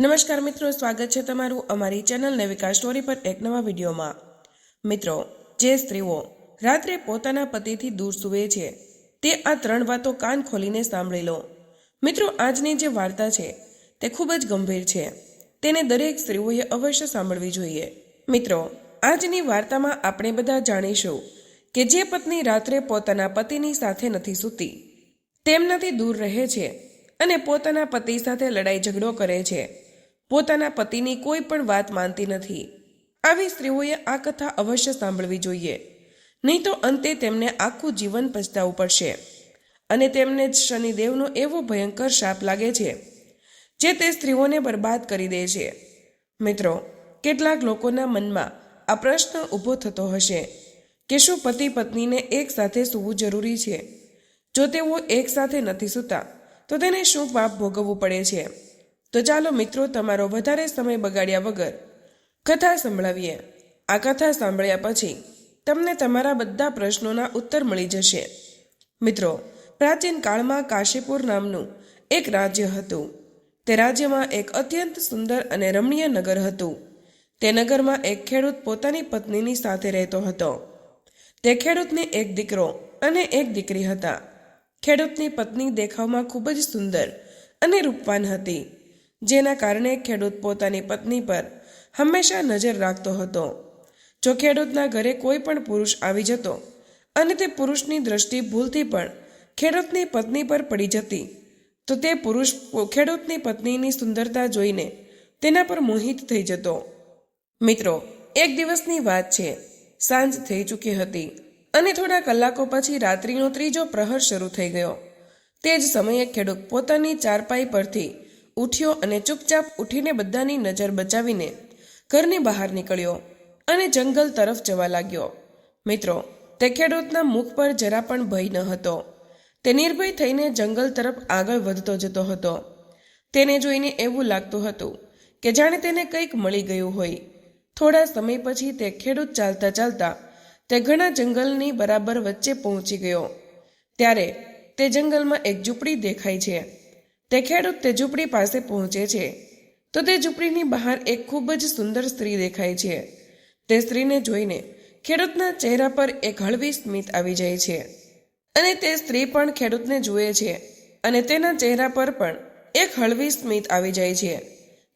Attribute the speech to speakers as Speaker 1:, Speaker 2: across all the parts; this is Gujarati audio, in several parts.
Speaker 1: નમસ્કાર મિત્રો, સ્વાગત છે તમારું અમારી ચેનલ નવિકા સ્ટોરી પર એક નવા વિડીયોમાં. મિત્રો, જે સ્ત્રીઓ રાત્રે પોતાના પતિથી દૂર સૂવે છે, તે આ ત્રણ વાતો કાન ખોલીને સાંભળી લો. મિત્રો, આજની જે વાર્તા છે, તે ખૂબ જ ગંભીર છે. તેને દરેક સ્ત્રીઓએ અવશ્ય સાંભળવી જોઈએ. મિત્રો, આજની વાર્તામાં આપણે બધા જાણીશું કે જે પત્ની રાત્રે પોતાના પતિની સાથે નથી સૂતી, તેમનાથી દૂર રહે છે અને પોતાના પતિ સાથે લડાઈ ઝઘડો કરે છે. પોતાના પતિની કોઈ પણ વાત માનતી નથી. આવી સ્ત્રીઓએ આ કથા અવશ્ય સાંભળવી જોઈએ. નહીં તો અંતે તેમને આખું જીવન પછતાવું પડશે. અને તેમને જ શનિદેવનો એવો ભયંકર શાપ લાગે છે, જે તે સ્ત્રીઓને બરબાદ કરી દે છે. મિત્રો, કેટલાક લોકોના મનમાં આ પ્રશ્ન ઊભો થતો હશે કે શું પતિ પત્નીને એક સાથે સૂવું જરૂરી છે? જો તેઓ એક સાથે નથી સૂતા, તો તેને શું પાપ ભોગવવું પડે છે? તો ચાલો મિત્રો તમારો વધારે સમય બગાડ્યા વગર કથા સંભળાવીએ. આ કથા સાંભળ્યા પછી તમને તમારા બધા પ્રશ્નોના ઉત્તર મળી જશે. મિત્રો, પ્રાચીન કાળમાં કાશીપુર નામનું એક રાજ્ય હતું. તે રાજ્યમાં એક અત્યંત સુંદર અને રમણીય નગર હતું. તે નગરમાં એક ખેડૂત પોતાની પત્નીની સાથે રહેતો હતો. તે ખેડૂતને એક દીકરો અને એક દીકરી હતા. ખેડૂતની પત્ની દેખાવમાં ખૂબ જ સુંદર અને રૂપવાન હતી. જેના કારણે ખેડૂત પોતાની પત્ની પર હંમેશા નજર રાખતો હતો. જો ખેડૂતના ઘરે કોઈ પણ પુરુષ આવી જતો અને તે પુરુષની દ્રષ્ટિ ભૂલથી પણ ખેડૂતની પત્ની પર પડી જતી, તો તે પુરુષ ખેડૂતની પત્નીની સુંદરતા જોઈને તેના પર મોહિત થઈ જતો. મિત્રો, એક દિવસની વાત છે. સાંજ થઈ ચૂકી હતી અને થોડા કલાકો પછી રાત્રિનો ત્રીજો પ્રહર શરૂ થઈ ગયો. તે જ સમયે ખેડૂત પોતાની ચારપાઈ પરથી ઉઠ્યો અને ચૂપચાપ ઉઠીને બધાની નજર બચાવીને ઘરની બહાર નીકળ્યો અને જંગલ તરફ જવા લાગ્યો. મિત્રો તે ખેડૂતના મુખ પર જરા પણ ભય ન હતો. તે નિર્ભય થઈને જંગલ તરફ આગળ વધતો જતો હતો. તેને જોઈને એવું લાગતું હતું કે જાણે તેને કંઈક મળી ગયું હોય. થોડા સમય પછી તે ખેડૂત ચાલતા ચાલતા તે ઘણા જંગલની બરાબર વચ્ચે પહોંચી ગયો. ત્યારે તે જંગલમાં એક ઝૂંપડી દેખાય છે. તે ખેડૂત તે ઝૂંપડી પાસે પહોંચે છે. તો તે ઝૂંપડીની બહાર એક ખૂબ જ સુંદર સ્ત્રી દેખાય છે. તે સ્ત્રીને જોઈને ખેડૂતના ચહેરા પર એક હળવી સ્મિત આવી જાય છે. અને તે સ્ત્રી પણ ખેડૂતને જુએ છે અને તેના ચહેરા પર પણ એક હળવી સ્મિત આવી જાય છે.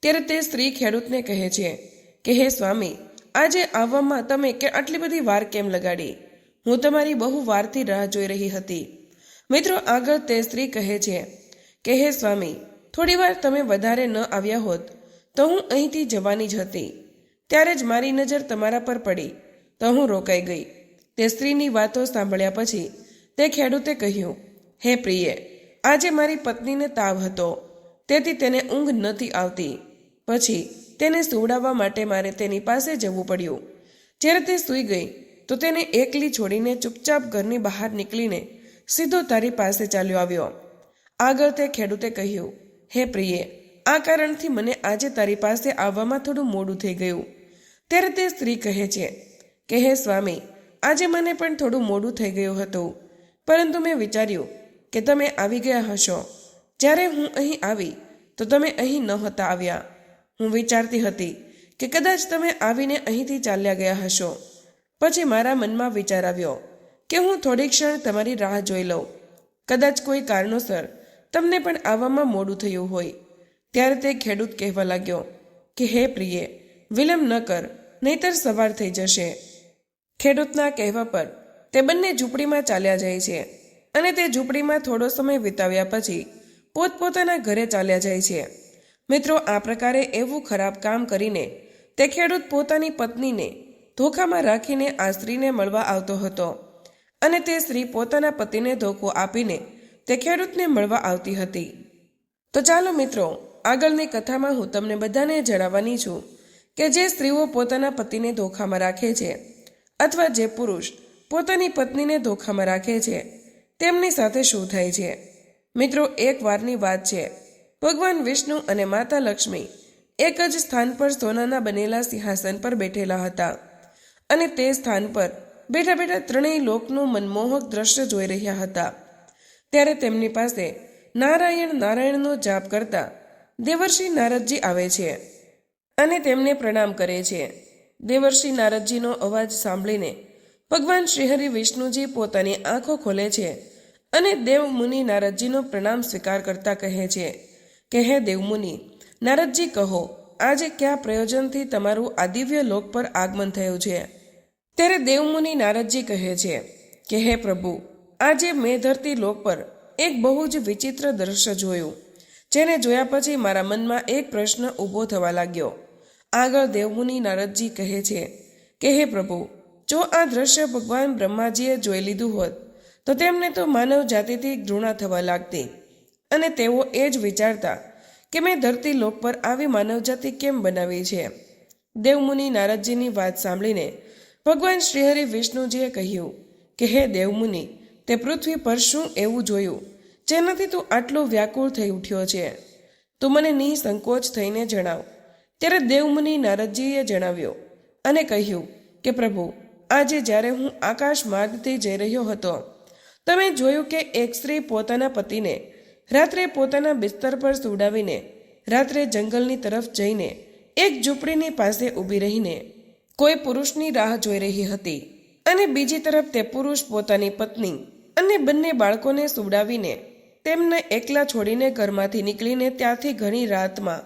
Speaker 1: ત્યારે તે સ્ત્રી ખેડૂતને કહે છે કે, હે સ્વામી, આજે આવવામાં તમે કે આટલી બધી વાર કેમ લગાડી? હું તમારી બહુ વારથી રાહ જોઈ રહી હતી. મિત્રો, આગળ તે સ્ત્રી કહે છે કે હે સ્વામી થોડીવાર તમે વધારે ન આવ્યા હોત તો હું અહીંથી જવાની જ હતી. ત્યારે જ મારી નજર તમારા પર પડી તો હું રોકાઈ ગઈ. તે સ્ત્રીની વાતો સાંભળ્યા પછી તે ખેડૂતે કહ્યું, હે પ્રિય, આજે મારી પત્નીને તાવ હતો. તેથી તેને ઊંઘ નથી આવતી. પછી તેને સુવડાવવા માટે મારે તેની પાસે જવું પડ્યું. જ્યારે તે સૂઈ ગઈ તો તેને એકલી છોડીને ચૂપચાપ ઘરની બહાર નીકળીને સીધો તારી પાસે ચાલ્યો આવ્યો. આગળ તે ખેડૂતે કહ્યું, હે પ્રિયે, આ કારણથી મને આજે તારી પાસે આવવામાં થોડું મોડું થઈ ગયું. ત્યારે તે સ્ત્રી કહે છે કે હે સ્વામી, આજે મને પણ થોડું મોડું થઈ ગયું હતું. પરંતુ મેં વિચાર્યું કે તમે આવી ગયા હશો. જ્યારે હું અહીં આવી, તો તમે અહીં નહોતા આવ્યા. હું વિચારતી હતી કે કદાચ તમે આવીને અહીંથી ચાલ્યા ગયા હશો. પછી મારા મનમાં વિચાર આવ્યો કે હું થોડી ક્ષણ તમારી રાહ જોઈ લઉં. કદાચ કોઈ કારણોસર તમને પણ આવવામાં મોડું થયું હોય. ત્યારે તે ખેડૂત કહેવા લાગ્યો કે, હે પ્રિય, વિલંબ ન કર, નહીતર સવાર થઈ જશે. ખેડૂતના કહેવા પર તે બંને ઝૂંપડીમાં ચાલ્યા જાય છે અને તે ઝૂંપડીમાં થોડો સમય વિતાવ્યા પછી પોતપોતાના ઘરે ચાલ્યા જાય છે. મિત્રો, આ પ્રકારે એવું ખરાબ કામ કરીને તે ખેડૂત પોતાની પત્નીને ધોખામાં રાખીને આ સ્ત્રીને મળવા આવતો હતો અને તે સ્ત્રી પોતાના પતિને ધોકો આપીને તે ખેડૂતને મળવા આવતી હતી. તો ચાલો મિત્રો, આગળની કથામાં હું તમને બધાને જણાવવાની છું કે જે સ્ત્રીઓ પોતાના પતિને ધોખામાં રાખે છે અથવા જે પુરુષ પોતાની પત્નીને ધોખામાં રાખે છે, તેમની સાથે શું થાય છે? મિત્રો, એક વારની વાત છે. ભગવાન વિષ્ણુ અને માતા લક્ષ્મી એક જ સ્થાન પર સોનાના બનેલા સિંહાસન પર બેઠેલા હતા અને તે સ્થાન પર બેઠા બેઠા ત્રણેય લોકનું મનમોહક દ્રશ્ય જોઈ રહ્યા હતા. ત્યારે તેમની પાસે નારાયણ નારાયણનો જાપ કરતા દેવર્ષિ નારદજી આવે છે અને તેમને પ્રણામ કરે છે. દેવર્ષિ નારદજીનો અવાજ સાંભળીને ભગવાન શ્રીહરિ વિષ્ણુજી પોતાની આંખો ખોલે છે અને દેવમુનિ નારદજીનો પ્રણામ સ્વીકાર કરતા કહે છે કે, હે દેવમુનિ, નારદજી કહો, આજે કયા પ્રયોજનથી તમારું આદિવ્ય લોક પર આગમન થયું છે? ત્યારે દેવમુનિ નારદજી કહે છે કે, હે પ્રભુ આજે મેં ધરતી લોક પર એક બહુ જ વિચિત્ર દ્રશ્ય જોયું, જેને જોયા પછી મારા મનમાં એક પ્રશ્ન ઊભો થવા લાગ્યો. આગળ દેવમુનિ નારદજી કહે છે કે, હે પ્રભુ, જો આ દ્રશ્ય ભગવાન બ્રહ્માજીએ જોઈ લીધું હોત, તો તેમને તો માનવ જાતિથી ઘૃણા થવા લાગતી. અને તેઓ એ જ વિચારતા કે મેં ધરતી લોક પર આવી માનવજાતિ કેમ બનાવી છે? દેવમુનિ નારદજીની વાત સાંભળીને ભગવાન શ્રીહરિ વિષ્ણુજીએ કહ્યું કે, હે દેવમુનિ તે પૃથ્વી પર શું એવું જોયું? જેનાથી તું આટલો વ્યાકુળ થઈ ઉઠ્યો છે? તું મને નિસંકોચ થઈને જણાવ. ત્યારે દેવમુનિ નારદજીએ જણાવ્યો, અને કહ્યું કે પ્રભુ, આજે જ્યારે હું આકાશ માર્ગથી જઈ રહ્યો હતો, તમે જોયું કે એક સ્ત્રી પોતાના પતિને રાત્રે પોતાના બિસ્તર પર સુડાવીને રાત્રે જંગલની તરફ જઈને એક ઝૂંપડીની પાસે ઊભી રહીને કોઈ પુરુષની રાહ જોઈ રહી હતી, અને બીજી તરફ તે પુરુષ પોતાની પત્ની અને બંને બાળકોને સુવડાવીને તેમને એકલા છોડીને ઘરમાંથી નીકળીને ત્યાંથી ઘણી રાતમાં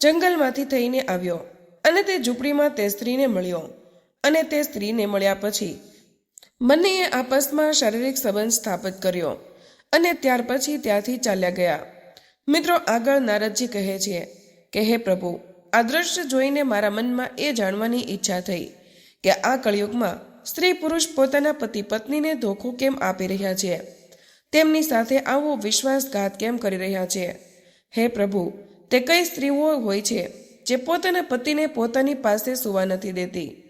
Speaker 1: જંગલમાંથી થઈને આવ્યો અને તે ઝૂંપડીમાં તે સ્ત્રીને મળ્યો અને તે સ્ત્રીને મળ્યા પછી બંનેએ આપસમાં શારીરિક સંબંધ સ્થાપિત કર્યો અને ત્યાર પછી ત્યાંથી ચાલ્યા ગયા. મિત્રો, આગળ નારદજી કહે છે કે, હે પ્રભુ, આ દ્રશ્ય જોઈને મારા મનમાં એ જાણવાની ઈચ્છા થઈ કે આ કળિયુગમાં સ્ત્રી પુરુષ પોતાના પતિ પત્નીને ધોખો કેમ આપી રહ્યા છે? તેમની સાથે આવો વિશ્વાસઘાત કેમ કરી રહ્યા છે? હે પ્રભુ, તે કઈ સ્ત્રીઓ હોય છે જે પોતાના પતિને પોતાની પાસે સુવા નથી દેતી?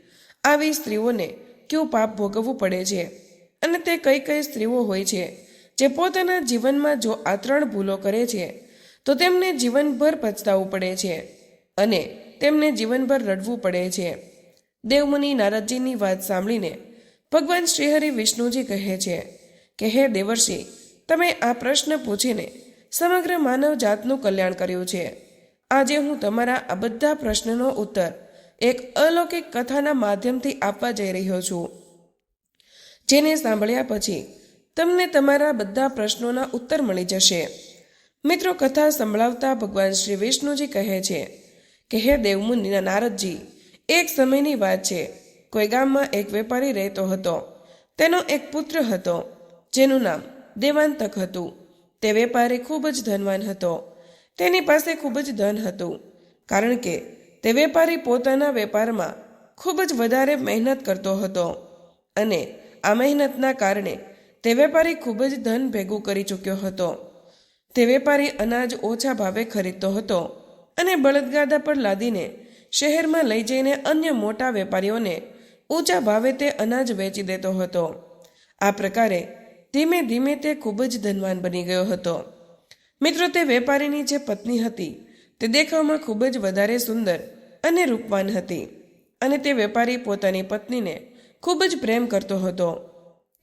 Speaker 1: આવી સ્ત્રીઓને કયું પાપ ભોગવવું પડે છે? અને તે કઈ કઈ સ્ત્રીઓ હોય છે જે પોતાના જીવનમાં જો આ ત્રણ ભૂલો કરે છે, તો તેમને જીવનભર પછતાવવું પડે છે અને તેમને જીવનભર રડવું પડે છે? દેવમુનિ નારદજીની વાત સાંભળીને ભગવાન શ્રીહરિ વિષ્ણુજી કહે છે કે, હે દેવર્ષિ, તમે આ પ્રશ્ન પૂછીને સમગ્ર માનવ જાતનું કલ્યાણ કર્યું છે. આજે હું તમારા આ બધા પ્રશ્નનો ઉત્તર એક અલૌકિક કથાના માધ્યમથી આપવા જઈ રહ્યો છું. જેને સાંભળ્યા પછી તમને તમારા બધા પ્રશ્નોના ઉત્તર મળી જશે. મિત્રો, કથા સંભળાવતા ભગવાન શ્રી વિષ્ણુજી કહે છે કે, હે દેવમુનિના નારદજી એક સમયની વાત છે. કોઈ ગામમાં એક વેપારી રહેતો હતો. તેનો એક પુત્ર હતો, જેનું નામ દેવાંતક હતું. તે વેપારી ખૂબ જ ધનવાન હતો. તેની પાસે ખૂબ જ ધન હતું, કારણ કે તે વેપારી પોતાના વેપારમાં ખૂબ જ વધારે મહેનત કરતો હતો અને આ મહેનતના કારણે તે વેપારી ખૂબ જ ધન ભેગું કરી ચૂક્યો હતો. તે વેપારી અનાજ ઓછા ભાવે ખરીદતો હતો અને બળદગાડા પર લાદીને શહેરમાં લઈ જઈને અન્ય મોટા વેપારીઓને ઊંચા ભાવે તે અનાજ વેચી દેતો હતો. આ પ્રકારે ધીમે ધીમે તે ખૂબ જ ધનવાન બની ગયો હતો. મિત્રો, તે વેપારીની જે પત્ની હતી, તે દેખાવમાં ખૂબ જ વધારે સુંદર અને રૂપવાન હતી અને તે વેપારી પોતાની પત્નીને ખૂબ જ પ્રેમ કરતો હતો.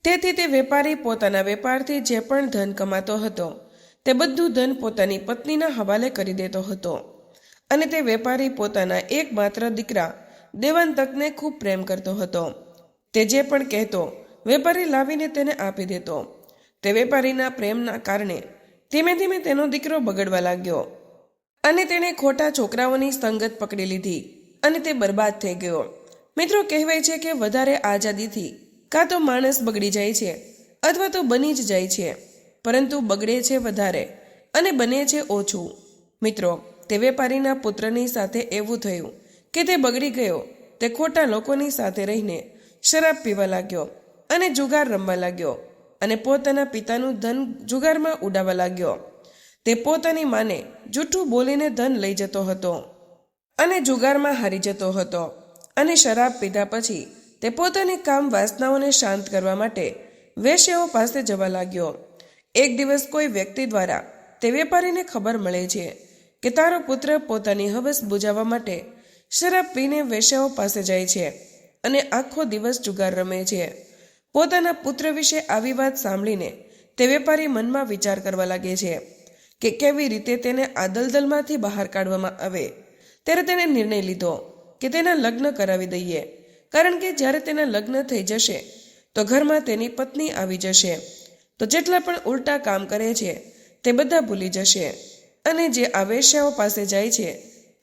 Speaker 1: તેથી તે વેપારી પોતાના વેપારથી જે પણ ધન કમાતો હતો, તે બધું ધન પોતાની પત્નીના હવાલે કરી દેતો હતો. અને તે વેપારી પોતાના એકમાત્ર દીકરા દેવાંતકને ખૂબ પ્રેમ કરતો હતો. તે જે પણ કહેતો, વેપારી લાવીને તેને આપી દેતો. તે વેપારીના પ્રેમના કારણે ધીમે ધીમે તેનો દીકરો બગડવા લાગ્યો અને તેણે ખોટા છોકરાઓની સંગત પકડી લીધી અને તે બરબાદ થઈ ગયો. મિત્રો, કહેવાય છે કે વધારે આઝાદીથી કાં તો માણસ બગડી જાય છે અથવા તો બની જ જાય છે, પરંતુ બગડે છે વધારે અને બને છે ઓછું. મિત્રો તે વેપારીના પુત્રની સાથે એવું થયું કે તે બગડી ગયો. તે ખોટા લોકોની સાથે રહીને શરાબ પીવા લાગ્યો અને જુગાર રમવા લાગ્યો અને પોતાના પિતાનું ધન જુગારમાં ઉડાવવા લાગ્યો. તે પોતાની માને જૂઠું બોલીને ધન લઈ જતો હતો અને જુગારમાં હારી જતો હતો અને શરાબ પીધા પછી તે પોતાની કામ વાસનાઓને શાંત કરવા માટે વેશ્યાઓ પાસે જવા લાગ્યો. એક દિવસ કોઈ વ્યક્તિ દ્વારા તે વેપારીને ખબર મળે છે કે તારો પુત્ર પોતાની હવસ બુજાવવા માટે શરાબ પીને વેશ્યાઓ પાસે જાય છે અને આખો દિવસ જુગાર રમે છે. પોતાના પુત્ર વિશે આવી વાત સાંભળીને તે વેપારી મનમાં વિચાર કરવા લાગે છે કે કેવી રીતે તેને આ દલદલમાંથી બહાર કાઢવામાં આવે. ત્યારે તેણે નિર્ણય લીધો કે તેના લગ્ન કરાવી દઈએ. કારણ કે જ્યારે તેના લગ્ન થઈ જશે, તો ઘરમાં તેની પત્ની આવી જશે. તો જેટલા પણ ઉલટા કામ કરે છે, તે બધા ભૂલી જશે. અને જે આવેશ્યાઓ પાસે જાય છે,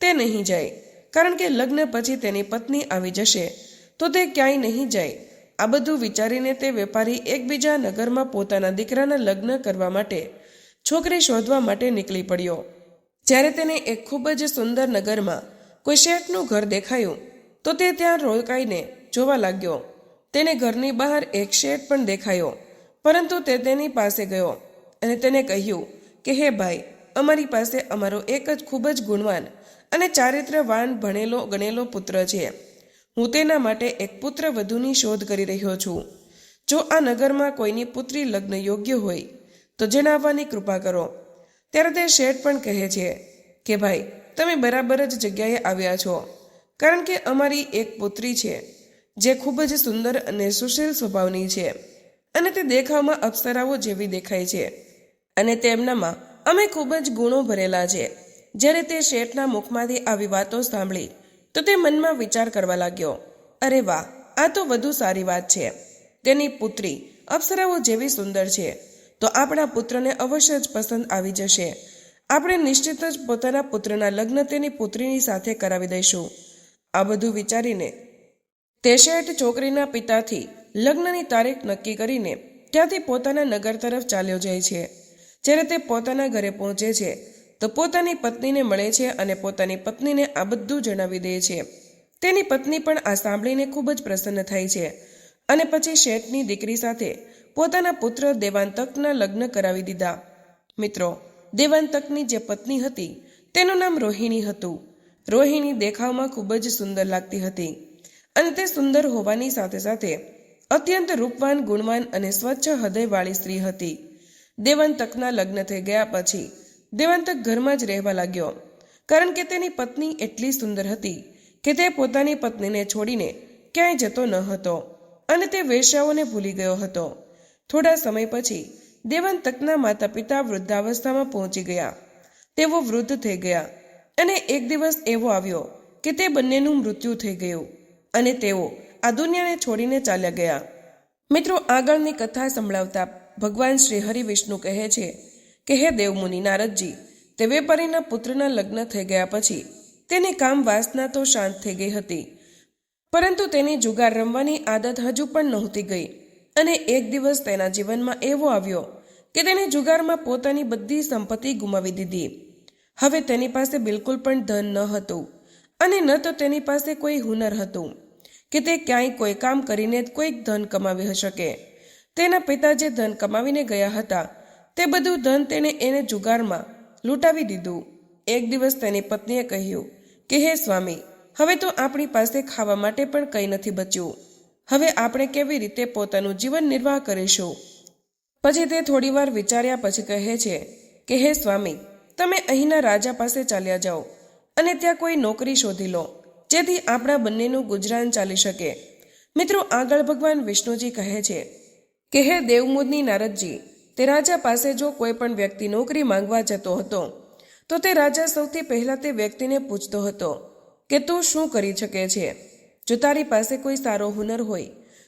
Speaker 1: તે નહીં જાય. કારણ કે લગ્ન પછી તેની પત્ની આવી જશે, તો તે ક્યાંય નહીં જાય. આ બધું વિચારીને તે વેપારી એકબીજા નગરમાં પોતાના દીકરાના લગ્ન કરવા માટે છોકરી શોધવા માટે નીકળી પડ્યો. જ્યારે તેને એક ખૂબ જ સુંદર નગરમાં કોઈ શેઠનું ઘર દેખાયું, તો તે ત્યાં રોકાઈને જોવા લાગ્યો. તેને ઘરની બહાર એક શેઠ પણ દેખાયો, પરંતુ તે તેની પાસે ગયો અને તેને કહ્યું કે, હે ભાઈ અમારી પાસે અમારો એક જ ખૂબ જ ગુણવાન અને ચારિત્રવાન ભણેલો, ગણેલો પુત્ર છે. હું તેના માટે એક પુત્ર વધુની શોધ કરી રહ્યો છું. જો આ નગરમાં કોઈની પુત્રી લગ્ન યોગ્ય હોય, તો જણાવવાની કૃપા કરો. ત્યારે તે શેઠ પણ કહે છે કે, ભાઈ, તમે બરાબર જ જગ્યાએ આવ્યા છો. કારણ કે અમારી એક પુત્રી છે, જે ખૂબ જ સુંદર અને સુશીલ સ્વભાવની છે અને તે દેખાવમાં અપ્સરાઓ જેવી દેખાય છે અને તેમનામાં અમે ખૂબ જ ગુણો ભરેલા છે જ્યારે તે શેઠના મુખમાંથી આવી વાતો સાંભળી, તો તે મનમાં વિચાર કરવા લાગ્યો, અરે વાહ, આ તો વધુ સારી વાત છે. તેની પુત્રી અપ્સરાઓ જેવી સુંદર છે. તો આપણા પુત્રને અવશ્ય જ પસંદ આવી જશે. આપણે નિશ્ચિત જ પોતાના પુત્રના લગ્ન તેની પુત્રીની સાથે કરાવી દઈશું. આ બધું વિચારીને તે શેઠ છોકરીના પિતાથી લગ્નની તારીખ નક્કી કરીને ત્યાંથી પોતાના નગર તરફ ચાલ્યો જાય છે. જ્યારે તે પોતાના ઘરે પહોંચે છે, તો પોતાની પત્નીને મળે છે અને પોતાની પત્નીને આ બધું જણાવી દે છે. તેની પત્ની પણ આ સાંભળીને ખૂબ જ પ્રસન્ન થાય છે અને પછી શેઠની દીકરી સાથે પોતાના પુત્ર દેવાંતકના લગ્ન કરાવી દીધા. મિત્રો, દેવાંતકની જે પત્ની હતી, તેનું નામ રોહિણી હતું. રોહિણી દેખાવમાં ખૂબ જ સુંદર લાગતી હતી અને તે સુંદર હોવાની સાથે સાથે અત્યંત રૂપવાન, ગુણવાન અને સ્વચ્છ હૃદયવાળી સ્ત્રી હતી. દેવાંતકના લગ્ન થઈ ગયા પછી દેવાંતક ઘરમાં જ રહેવા લાગ્યો. કારણ કે તેની પત્ની એટલી સુંદર હતી કે તે પોતાની પત્નીને છોડીને ક્યાંય જતો ન હતો અને તે વેશ્યાઓને ભૂલી ગયો હતો. થોડા સમય પછી દેવાંતકના માતા પિતા વૃદ્ધાવસ્થામાં પહોંચી ગયા. તેઓ વૃદ્ધ થઈ ગયા અને એક દિવસ એવો આવ્યો કે તે બંનેનું મૃત્યુ થઈ ગયું અને તેઓ આ દુનિયાને છોડીને ચાલ્યા ગયા. મિત્રો, આગળની કથા સંભળાવતા ભગવાન શ્રી હરિ વિષ્ણુ કહે છે કે, હે દેવમુનિ નારદજી તે વેપારીના પુત્રના લગ્ન થઈ ગયા પછી તેની કામ વાસના તો શાંત થઈ ગઈ હતી. પરંતુ તેની જુગાર રમવાની આદત હજુ પણ નહોતી ગઈ અને એક દિવસ તેના જીવનમાં એવો આવ્યો કે તેણે જુગારમાં પોતાની બધી સંપત્તિ ગુમાવી દીધી. હવે તેની પાસે બિલકુલ પણ ધન ન હતું અને ન તો તેની પાસે કોઈ હુનર હતું કે તે ક્યાંય કોઈ કામ કરીને કોઈક ધન કમાવી શકે. તેના પિતા જે ધન કમાવીને ગયા હતા, તે બધું ધન તેણે એને જુગારમાં લૂંટાવી દીધું. એક દિવસ તેની પત્નીએ કહ્યું કે, હે સ્વામી, હવે તો આપણી પાસે ખાવા માટે પણ કંઈ નથી બચ્યું. હવે આપણે કેવી રીતે પોતાનું જીવન નિર્વાહ કરીશું? પછી તે થોડીવાર વિચાર્યા પછી કહે છે કે, હે સ્વામી, તમે અહીંના રાજા પાસે ચાલ્યા જાઓ અને ત્યાં કોઈ નોકરી શોધી લો, જેથી આપણા બંનેનું ગુજરાન ચાલી શકે. મિત્રો, આગળ ભગવાન વિષ્ણુજી કહે છે કે હે દેવમુદની નારદજી, તે રાજા પાસે જો કોઈ પણ વ્યક્તિ નોકરી માંગવા જતો હતો, તો તે રાજા સૌથી પહેલા તે વ્યક્તિને પૂછતો હતો કે તું શું કરી શકે છે? જો તારી પાસે કોઈ સારો હુનર હોય,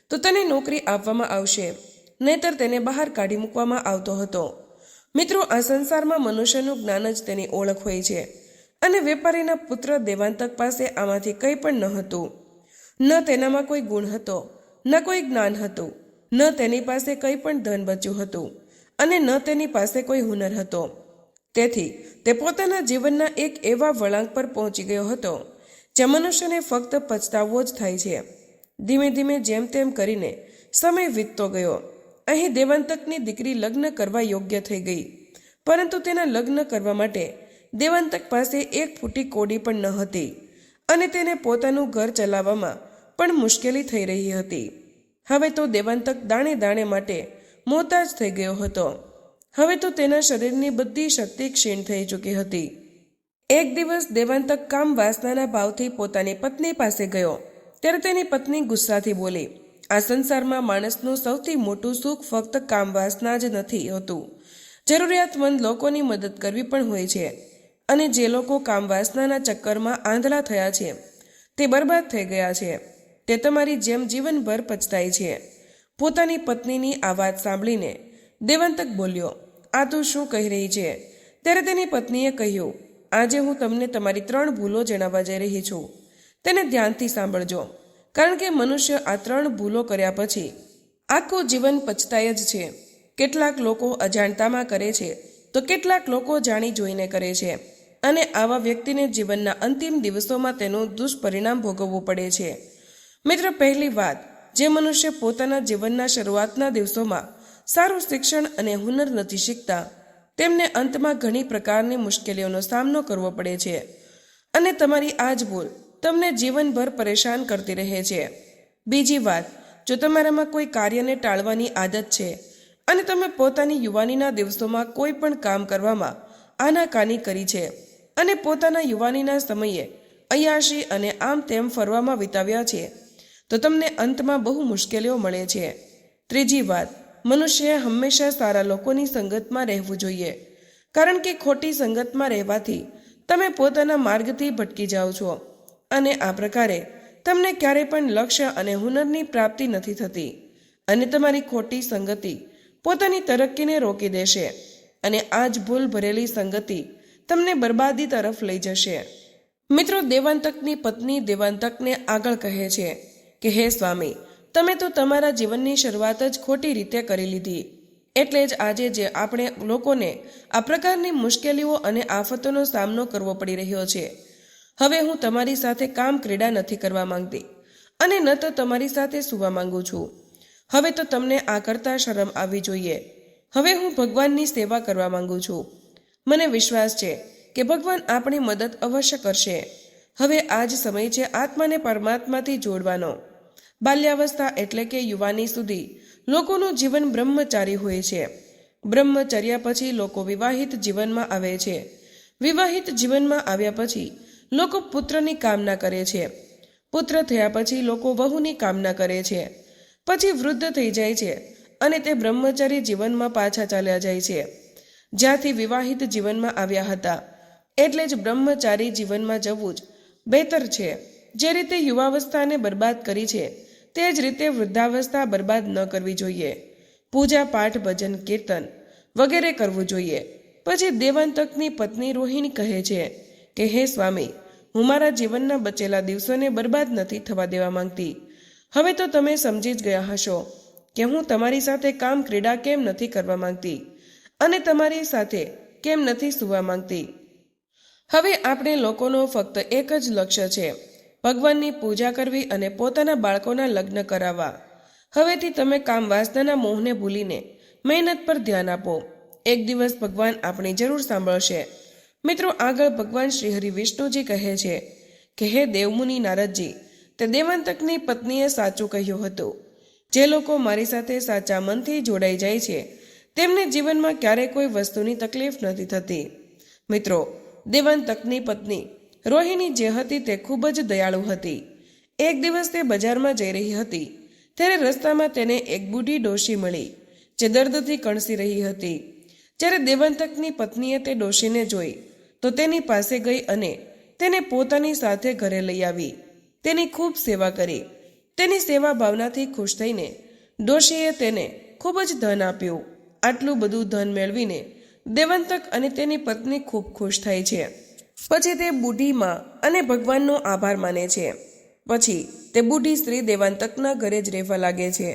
Speaker 1: તો તને નોકરી આપવામાં આવશે, નહીતર તેને બહાર કાઢી મૂકવામાં આવતો હતો. મિત્રો, આ સંસારમાં મનુષ્યનું જ્ઞાન જ તેની ઓળખ હોય છે અને વેપારીના પુત્ર દેવાંતક પાસે આમાંથી કંઈ પણ ન હતું. ન તેનામાં કોઈ ગુણ હતો, ન કોઈ જ્ઞાન હતું. ન તેની પાસે કંઈ પણ ધન બચ્યું હતું અને ન તેની પાસે કોઈ હુનર હતો. તેથી તે પોતાના જીવનના એક એવા વળાંક પર પહોંચી ગયો હતો જે મનુષ્યને ફક્ત પછતાવવો જ થાય છે. ધીમે ધીમે જેમ તેમ કરીને સમય વીતતો ગયો. અહીં દેવાંતકની દીકરી લગ્ન કરવા યોગ્ય થઈ ગઈ, પરંતુ તેના લગ્ન કરવા માટે દેવાંતક પાસે એક ફૂટી કોડી પણ ન હતી અને તેને પોતાનું ઘર ચલાવવામાં પણ મુશ્કેલી થઈ રહી હતી. હવે તો દેવાંતક દાણે દાણે માટે મોતાજ થઈ ગયો હતો. હવે તો તેના શરીરની બધી શક્તિ ક્ષીણ થઈ ચૂકી હતી. એક દિવસ દેવાંતક કામ વાસનાના ભાવથી પોતાની પત્ની પાસે ગયો. ત્યારે તેની પત્ની ગુસ્સાથી બોલી, આ સંસારમાં માણસનું સૌથી મોટું સુખ ફક્ત કામ વાસના જ નથી હોતું. જરૂરિયાતમંદ લોકોની મદદ કરવી પણ હોય છે. અને જે લોકો કામ વાસનાના ચક્કરમાં આંધળા થયા છે, તે બરબાદ થઈ ગયા છે. તે તમારી જેમ જીવનભર પછતાય છે. પોતાની પત્નીની આ વાત સાંભળીને દેવંતક બોલ્યો, આ તું શું કહી રહી છે? ત્યારે તેની પત્નીએ કહ્યું, આજે હું તમને તમારી ત્રણ ભૂલો જણાવવા જઈ રહી છું. તેને ધ્યાનથી સાંભળજો, કારણ કે મનુષ્ય આ ત્રણ ભૂલો કર્યા પછી આખું જીવન પછતાય જ છે. કેટલાક લોકો અજાણતામાં કરે છે, તો કેટલાક લોકો જાણી જોઈને કરે છે. અને આવા વ્યક્તિને જીવનના અંતિમ દિવસોમાં તેનું દુષ્પરિણામ ભોગવવું પડે છે. મિત્ર, પહેલી વાત, જે મનુષ્ય પોતાના જીવનના શરૂઆતના દિવસોમાં સારું શિક્ષણ અને હુનર નથી શીખતા, તેમને અંતમાં ઘણી પ્રકારની મુશ્કેલીઓનો સામનો કરવો પડે છે. અને તમારી આ જ ભૂલ તમને જીવનભર પરેશાન કરતી રહે છે. બીજી વાત, જો તમારામાં કોઈ કાર્યને ટાળવાની આદત છે અને તમે પોતાની યુવાનીના દિવસોમાં કોઈ પણ કામ કરવામાં આનાકાની કરી છે અને પોતાના યુવાનીના સમયે અયાશી અને આમ તેમ ફરવામાં વિતાવ્યા છે તો તમને અંતમાં બહુ મુશ્કેલીઓ મળે છે. ત્રીજી વાત, મનુષ્યએ હંમેશા સારા લોકોની સંગતમાં રહેવું જોઈએ. કારણ કે ખોટી સંગતમાં રહેવાથી તમે પોતાના માર્ગથી ભટકી જાઓ છો. અને આ પ્રકારે તમને ક્યારેય પણ લક્ષ્ય અને હુનરની પ્રાપ્તિ નથી થતી. અને તમારી ખોટી સંગતિ પોતાની તરક્કીને રોકી દેશે. અને આ જ ભૂલ ભરેલી સંગતિ તમને બરબાદી તરફ લઈ જશે. મિત્રો, દેવાંતકની પત્ની દેવાંતકને આગળ કહે છે કે હે સ્વામી, તમે તો તમારા જીવનની શરૂઆત જ ખોટી રીતે કરી લીધી. એટલે જ આજે જે આપણે લોકોને આ પ્રકારની મુશ્કેલીઓ અને આફતોનો સામનો કરવો પડી રહ્યો છે, હવે હું તમારી સાથે કામ ક્રીડા નથી કરવા માંગતી અને ન તો તમારી સાથે સૂવા માંગુ છું. હવે તો તમને આ કરતા શરમ આવવી જોઈએ. હવે હું ભગવાનની સેવા કરવા માંગુ છું. મને વિશ્વાસ છે કે ભગવાન આપણી મદદ અવશ્ય કરશે. હવે આ જ સમય છે આત્માને પરમાત્માથી જોડવાનો. બાલ્યાવસ્થા એટલે કે યુવાની સુધી લોકોનું જીવન બ્રહ્મચારી હોય છે. બ્રહ્મચર્યા પછી લોકો વિવાહિત જીવનમાં આવે છે. વિવાહિત જીવનમાં આવ્યા પછી લોકો પુત્રની કામના કરે છે. પુત્ર થયા પછી લોકો વહુની કામના કરે છે. પછી વૃદ્ધ થઈ જાય છે અને તે બ્રહ્મચારી જીવનમાં પાછા ચાલ્યા જાય છે. જ્યાંથી વિવાહિત જીવનમાં આવ્યા હતા. એટલે જ બ્રહ્મચારી જીવનમાં જવું જ બહેતર છે. જે રીતે યુવાવસ્થાને બરબાદ કરી છે તે જ રીતે વૃદ્ધાવસ્થા બરબાદ ન કરવી જોઈએ. પૂજા, પાઠ, ભજન, કીર્તન વગેરે કરવું જોઈએ. પછી દેવાંતકની પત્ની રોહિણી કહે છે કે, હે સ્વામી, હું મારા જીવનના બચેલા દિવસોને બરબાદ નથી થવા દેવા માંગતી. હવે તો તમે સમજી જ ગયા હશો કે હું તમારી સાથે કામ, ક્રીડા કેમ નથી કરવા માંગતી અને તમારી સાથે કેમ નથી સૂવા માંગતી. હવે આપણે લોકોનો ફક્ત એક જ લક્ષ્ય છે. ભગવાનની પૂજા કરવી અને પોતાના બાળકોના લગ્ન કરાવવા. હવેથી તમે કામ વાસનાના મોહને ભૂલીને મહેનત પર ધ્યાન આપો. એક દિવસ ભગવાન આપણી જરૂર સાંભળશે. મિત્રો, આગળ ભગવાન શ્રી હરિ વિષ્ણુજી કહે છે કે, હે દેવમુનિ નારદજી, તે દેવાંતકની પત્નીએ સાચું કહ્યું હતું. જે લોકો મારી સાથે સાચા મનથી જોડાઈ જાય છે, તેમને જીવનમાં ક્યારેય કોઈ વસ્તુની તકલીફ નથી થતી. મિત્રો, દેવાંતકની પત્ની રોહિણી જે હતી તે ખૂબ જ દયાળુ હતી. એક દિવસ તે બજારમાં જઈ રહી હતી. ત્યારે રસ્તામાં તેને એક બુઢી ડોશી મળી, જે દર્દથી કણસી રહી હતી. જ્યારે દેવંતકની પત્નીએ તે ડોશીને જોઈ, તો તેની પાસે ગઈ અને તેને પોતાની સાથે ઘરે લઈ આવી. તેની ખૂબ સેવા કરી. તેની સેવા ભાવનાથી ખુશ થઈને ડોશીએ તેને ખૂબ જ ધન આપ્યું. આટલું બધું ધન મેળવીને દેવંતક અને તેની પત્ની ખૂબ ખુશ થાય છે. પછી તે બુઢીમાં અને ભગવાનનો આભાર માને છે. પછી તે બુઢી સ્ત્રી દેવાંતકના ઘરે જ રહેવા લાગે છે.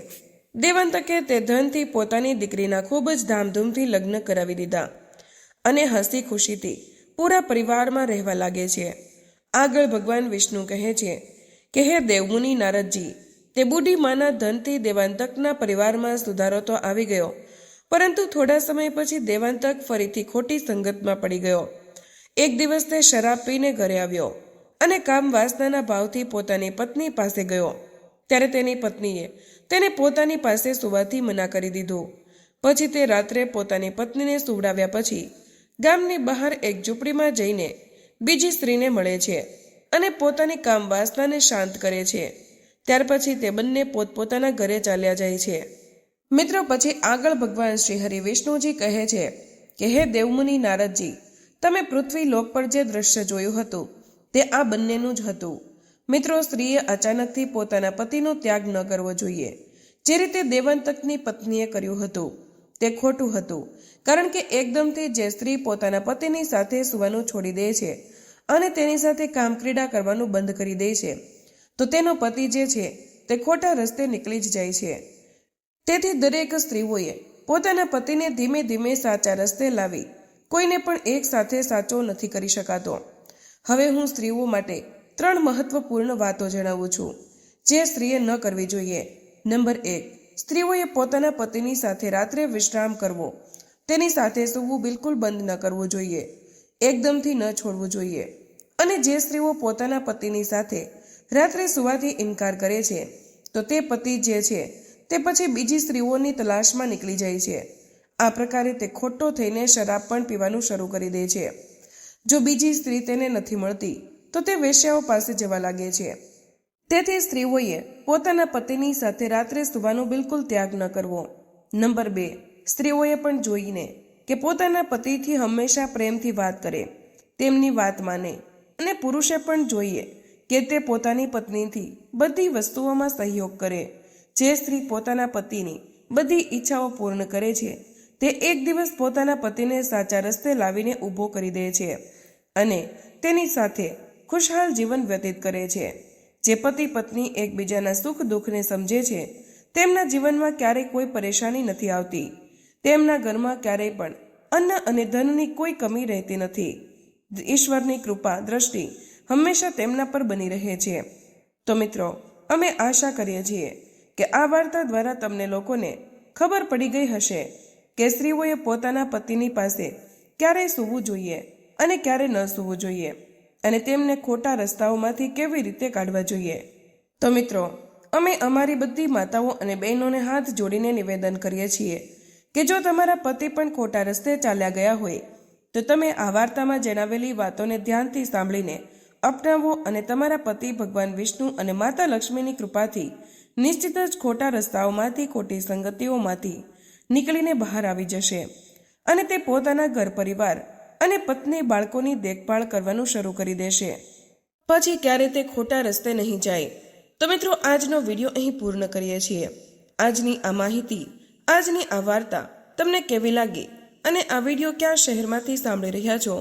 Speaker 1: દેવાંતકે તે ધનથી પોતાની દીકરીના ખૂબ જ ધામધૂમથી લગ્ન કરાવી દીધા અને હસી ખુશીથી પૂરા પરિવારમાં રહેવા લાગે છે. આગળ ભગવાન વિષ્ણુ કહે છે કે, હે દેવમુનિ નારદજી, તે બુઢી માના ધનથી દેવાંતકના પરિવારમાં સુધારો તો આવી ગયો, પરંતુ થોડા સમય પછી દેવાંતક ફરીથી ખોટી સંગતમાં પડી ગયો. એક દિવસ તે શરાબ પીને ઘરે આવ્યો અને કામ વાસનાના ભાવથી પોતાની પત્ની પાસે ગયો. ત્યારે તેની પત્નીએ તેને પોતાની પાસે સુવાથી મના કરી દીધું. પછી તે રાત્રે પોતાની પત્નીને સુવડાવ્યા પછી ગામની બહાર એક ઝૂંપડીમાં જઈને બીજી સ્ત્રીને મળે છે અને પોતાની કામ વાસનાને શાંત કરે છે. ત્યાર પછી તે બંને પોતપોતાના ઘરે ચાલ્યા જાય છે. મિત્રો, પછી આગળ ભગવાન શ્રી હરિ વિષ્ણુજી કહે છે કે, હે દેવમુનિ નારદજી તમે પૃથ્વી લોક પર જે દ્રશ્ય જોયું હતું, તે આ બંનેનું જ હતું. મિત્રો, સ્ત્રીએ અચાનકથી પોતાના પતિનો ત્યાગ ન કરવો જોઈએ. જે રીતે દેવંતકની પત્નીએ કર્યું હતું, તે ખોટું હતું, કારણ કે એકદમથી જે સ્ત્રી પોતાના પતિની સાથે સુવાનું છોડી દે છે અને તેની સાથે કામક્રીડા કરવાનું બંધ કરી દે છે, તો તેનો પતિ જે છે, તે ખોટા રસ્તે નીકળી જ જાય છે. તેથી દરેક સ્ત્રીઓએ પોતાના પતિને ધીમે ધીમે સાચા રસ્તે લાવી કોઈને પણ એક સાથે સાચો નથી કરી શકાતો. હવે હું સ્ત્રીઓ માટે ત્રણ મહત્વપૂર્ણ વાતો જણાવું છું, જે સ્ત્રીએ ન કરવી જોઈએ. નંબર એક, સ્ત્રીઓએ પોતાના પતિની સાથે રાત્રે વિશ્રામ કરવો. તેની સાથે સૂવું બિલકુલ બંધ ન કરવું જોઈએ, એકદમથી ન છોડવું જોઈએ. અને જે સ્ત્રીઓ પોતાના પતિની સાથે રાત્રે સુવાથી ઇનકાર કરે છે, તો તે પતિ જે છે, તે પછી બીજી સ્ત્રીઓની તલાશમાં નીકળી જાય છે. આ પ્રકારે તે ખોટો થઈને શરાબ પણ પીવાનું શરૂ કરી દે છે. જો બીજી સ્ત્રી તેને નથી મળતી, તો તે વેશ્યાઓ પાસે જવા લાગે છે. તેથી સ્ત્રીઓએ પોતાના પતિની સાથે રાત્રે સુવાનો બિલકુલ ત્યાગ ન કરવો. નંબર બે, સ્ત્રીઓએ પણ જોઈને કે પોતાના પતિથી હંમેશા પ્રેમથી વાત કરે, તેમની વાત માને અને પુરુષે પણ જોઈએ કે તે પોતાની પત્નીથી બધી વસ્તુઓમાં સહયોગ કરે, જે સ્ત્રી પોતાના પતિની બધી ઈચ્છાઓ પૂર્ણ કરે છે. તે એક દિવસ પોતાના પતિને સાચા રસ્તે લાવીને ઊભો કરી દે છે અને તેની સાથે ખુશહાલ જીવન વ્યતીત કરે છે. જે પતિ પત્ની એકબીજાના સુખ દુઃખને સમજે છે, તેમના જીવનમાં ક્યારેય કોઈ પરેશાની નથી આવતી. તેમના ઘરમાં ક્યારેય પણ અન્ન અને ધનની કોઈ કમી રહેતી નથી. ઈશ્વરની કૃપા, દ્રષ્ટિ હંમેશા તેમના પર બની રહે છે. તો મિત્રો, અમે આશા કરીએ છીએ કે આ વાર્તા દ્વારા તમને લોકોને ખબર પડી ગઈ હશે કે સ્ત્રીઓએ પોતાના પતિની પાસે ક્યારે સૂવું જોઈએ અને ક્યારે ન સૂવું જોઈએ અને તેમને ખોટા રસ્તાઓમાંથી કેવી રીતે કાઢવા જોઈએ? તો મિત્રો, અમે અમારી બધી માતાઓ અને બહેનોને હાથ જોડીને નિવેદન કરીએ છીએ કે જો તમારા પતિ પણ ખોટા રસ્તે ચાલ્યા ગયા હોય, તો તમે આ વાર્તામાં જણાવેલી વાતોને ધ્યાનથી સાંભળીને અપનાવો અને તમારા પતિ ભગવાન વિષ્ણુ અને માતા લક્ષ્મીની કૃપાથી નિશ્ચિત જ ખોટા રસ્તાઓમાંથી, ખોટી સંગતિઓમાંથી નીકળીને બહાર આવી જશે અને તે પોતાના ઘર પરિવાર અને પત્ની બાળકોની દેખભાળ કરવાનું શરૂ કરી દેશે. પછી ક્યારે તે ખોટા રસ્તે નહીં જાય. તો મિત્રો, આજનો વીડિયો અહીં પૂર્ણ કરીએ છીએ. આજની આ માહિતી, આજની આ વાર્તા તમને કેવી લાગી અને આ વીડિયો ક્યાં શહેરમાંથી સાંભળી રહ્યા છો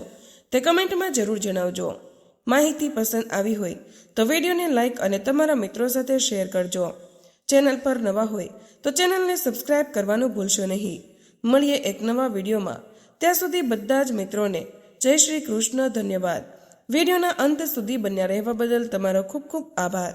Speaker 1: તે કમેન્ટમાં જરૂર જણાવજો. માહિતી પસંદ આવી હોય તો વિડીયોને લાઇક અને તમારા મિત્રો સાથે શેર કરજો. ચેનલ પર નવા હોય તો ચેનલને સબસ્ક્રાઇબ કરવાનું ભૂલશો નહીં. મળીએ એક નવા વિડીયોમાં. ત્યાં સુધી બધા જ મિત્રોને જય શ્રી કૃષ્ણ, ધન્યવાદ. વિડીયોના અંત સુધી બન્યા રહેવા બદલ તમારો ખૂબ ખૂબ આભાર.